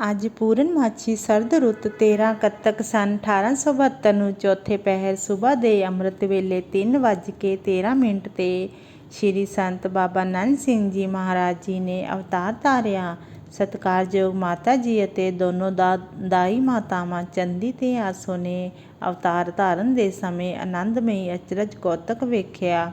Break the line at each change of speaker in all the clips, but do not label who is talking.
ਅੱਜ ਪੂਰਨਮਾਸ਼ੀ ਸਰਦ ਰੁੱਤ 13 ਕੱਤਕ ਸਨ 1872 ਨੂੰ ਚੌਥੇ ਪਹਿਰ ਸਵੇਰ ਦੇ ਅੰਮ੍ਰਿਤ ਵੇਲੇ 3:13 ਮਿੰਟ ਤੇ ਸ੍ਰੀ ਸੰਤ ਬਾਬਾ ਨੰਦ ਸਿੰਘ ਜੀ ਮਹਾਰਾਜ ਜੀ ਨੇ ਅਵਤਾਰ ਧਾਰਿਆ। ਸਤਿਕਾਰਯੋਗ ਮਾਤਾ ਜੀ ਅਤੇ ਦੋਨੋਂ ਦਾ ਦਾਈ ਮਾਤਾਵਾਂ ਚੰਦੀ ਤੇ ਆਸੋ ਨੇ ਅਵਤਾਰ ਧਾਰਨ ਦੇ ਸਮੇਂ ਆਨੰਦਮਈ ਅਚਰਜ ਕੌਤਕ ਵੇਖਿਆ।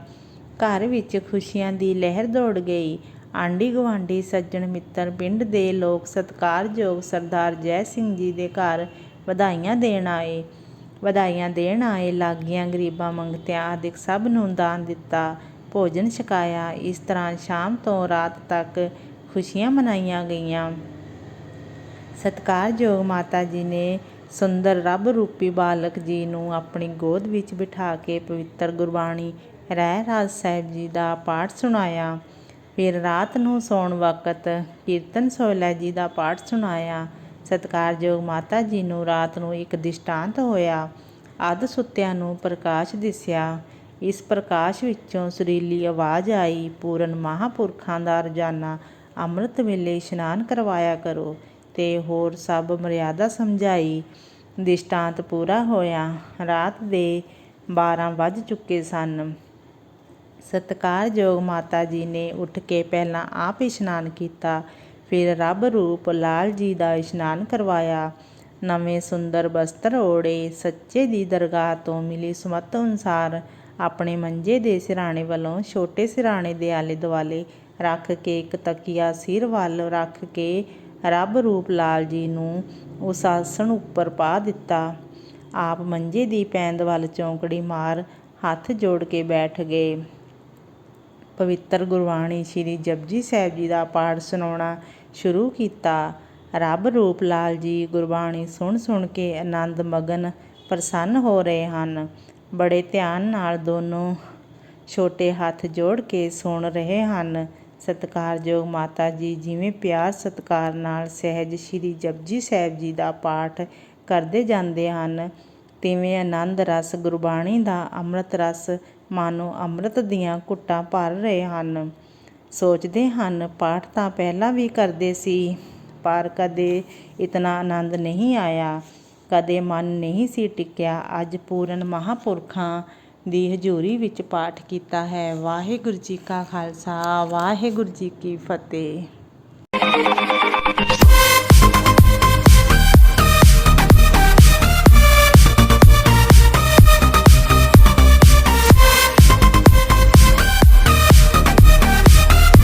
ਘਰ ਵਿੱਚ ਖੁਸ਼ੀਆਂ ਦੀ ਲਹਿਰ ਦੌੜ ਗਈ। ਆਂਢੀ ਗੁਆਂਢੀ, ਸੱਜਣ ਮਿੱਤਰ, ਪਿੰਡ ਦੇ ਲੋਕ ਸਤਿਕਾਰਯੋਗ ਸਰਦਾਰ ਜੈ ਸਿੰਘ ਜੀ ਦੇ ਘਰ ਵਧਾਈਆਂ ਦੇਣ ਆਏ। ਵਧਾਈਆਂ ਦੇਣ ਆਏ, ਲਾਗੀਆਂ ਗਰੀਬਾਂ ਮੰਗਤਿਆਂ ਆਦਿਕ ਸਭ ਨੂੰ ਦਾਨ ਦਿੱਤਾ, ਭੋਜਨ ਛਕਾਇਆ। ਇਸ ਤਰ੍ਹਾਂ ਸ਼ਾਮ ਤੋਂ ਰਾਤ ਤੱਕ ਖੁਸ਼ੀਆਂ ਮਨਾਈਆਂ ਗਈਆਂ। ਸਤਿਕਾਰਯੋਗ ਮਾਤਾ ਜੀ ਨੇ ਸੁੰਦਰ ਰੱਬ ਰੂਪੀ ਬਾਲਕ ਜੀ ਨੂੰ ਆਪਣੀ ਗੋਦ ਵਿੱਚ ਬਿਠਾ ਕੇ ਪਵਿੱਤਰ ਗੁਰਬਾਣੀ ਰਹਿ ਰਾਜ ਸਾਹਿਬ ਜੀ ਦਾ ਪਾਠ ਸੁਣਾਇਆ। ਫਿਰ ਰਾਤ ਨੂੰ ਸੌਣ ਵਕਤ ਕੀਰਤਨ ਸੋਹਿਲਾ ਜੀ ਦਾ ਪਾਠ ਸੁਣਾਇਆ। ਸਤਿਕਾਰਯੋਗ ਮਾਤਾ ਜੀ ਨੂੰ ਰਾਤ ਨੂੰ ਇੱਕ ਦਿਸ਼ਟਾਂਤ ਹੋਇਆ। ਅੱਧ ਸੁੱਤਿਆਂ ਨੂੰ ਪ੍ਰਕਾਸ਼ ਦਿਸਿਆ। ਇਸ ਪ੍ਰਕਾਸ਼ ਵਿੱਚੋਂ ਸੁਰੀਲੀ ਆਵਾਜ਼ ਆਈ, ਪੂਰਨ ਮਹਾਪੁਰਖਾਂ ਦਾ ਰੋਜ਼ਾਨਾ ਅੰਮ੍ਰਿਤ ਵੇਲੇ ਇਸ਼ਨਾਨ ਕਰਵਾਇਆ ਕਰੋ ਤੇ ਹੋਰ ਸਭ ਮਰਿਆਦਾ ਸਮਝਾਈ। ਦਿਸ਼ਟਾਂਤ ਪੂਰਾ ਹੋਇਆ। ਰਾਤ ਦੇ 12 ਵੱਜ ਚੁੱਕੇ ਸਨ। ਸਤਿਕਾਰਯੋਗ ਮਾਤਾ ਜੀ ਨੇ ਉੱਠ ਕੇ ਪਹਿਲਾਂ ਆਪ ਇਸ਼ਨਾਨ ਕੀਤਾ, ਫਿਰ ਰੱਬ ਰੂਪ ਲਾਲ ਜੀ ਦਾ ਇਸ਼ਨਾਨ ਕਰਵਾਇਆ। ਨਵੇਂ ਸੁੰਦਰ ਬਸਤਰ ਓੜੇ, ਸੱਚੇ ਦੀ ਦਰਗਾਹ ਤੋਂ ਮਿਲੀ ਸੁਮਤ ਅਨੁਸਾਰ ਆਪਣੇ ਮੰਜੇ ਦੇ ਸਿਰਾਣੇ ਵੱਲੋਂ ਛੋਟੇ ਸਿਰਾਣੇ ਦੇ ਆਲੇ ਦੁਆਲੇ ਰੱਖ ਕੇ ਇੱਕ ਤਕੀਆ ਸਿਰ ਵੱਲ ਰੱਖ ਕੇ ਰੱਬ ਰੂਪ ਲਾਲ ਜੀ ਨੂੰ ਉਸ ਆਸਣ ਉੱਪਰ ਪਾ ਦਿੱਤਾ। ਆਪ ਮੰਜੇ ਦੀ ਪੈਂਦ ਵੱਲ ਚੌਂਕੜੀ ਮਾਰ ਹੱਥ ਜੋੜ ਕੇ ਬੈਠ ਗਏ। ਪਵਿੱਤਰ ਗੁਰਬਾਣੀ ਸ੍ਰੀ ਜਪਜੀ ਸਾਹਿਬ ਜੀ ਦਾ ਪਾਠ ਸੁਣਾਉਣਾ ਸ਼ੁਰੂ ਕੀਤਾ। ਰੱਬ ਰੂਪ ਲਾਲ ਜੀ ਗੁਰਬਾਣੀ ਸੁਣ ਸੁਣ ਕੇ ਆਨੰਦ ਮਗਨ ਪ੍ਰਸੰਨ ਹੋ ਰਹੇ ਹਨ। ਬੜੇ ਧਿਆਨ ਨਾਲ ਦੋਨੋਂ ਛੋਟੇ ਹੱਥ ਜੋੜ ਕੇ ਸੁਣ ਰਹੇ ਹਨ। ਸਤਿਕਾਰਯੋਗ ਮਾਤਾ ਜੀ, ਜਿਵੇਂ ਪਿਆਰ ਸਤਿਕਾਰ ਨਾਲ ਸਹਿਜ ਸ੍ਰੀ ਜਪਜੀ ਸਾਹਿਬ ਜੀ ਦਾ ਪਾਠ ਕਰਦੇ ਜਾਂਦੇ ਹਨ। ਤਿਵੇਂ ਆਨੰਦ ਰਸ ਗੁਰਬਾਣੀ ਦਾ ਅੰਮ੍ਰਿਤ ਰਸ ਮਾਨੋ ਅੰਮ੍ਰਿਤ ਦੀਆਂ ਘੁੱਟਾਂ ਭਰ ਰਹੇ ਹਨ। ਸੋਚਦੇ ਹਨ, ਪਾਠ ਤਾਂ ਪਹਿਲਾਂ ਵੀ ਕਰਦੇ ਸੀ, ਪਰ ਕਦੇ ਇਤਨਾ ਆਨੰਦ ਨਹੀਂ ਆਇਆ, ਕਦੇ ਮਨ ਨਹੀਂ ਸੀ ਟਿਕਿਆ। ਅੱਜ ਪੂਰਨ ਮਹਾਪੁਰਖਾਂ ਦੀ ਹਜ਼ੂਰੀ ਵਿੱਚ ਪਾਠ ਕੀਤਾ ਹੈ। ਵਾਹਿਗੁਰੂ ਜੀ ਕਾ ਖਾਲਸਾ, ਵਾਹਿਗੁਰੂ ਜੀ ਕੀ ਫਤਿਹ।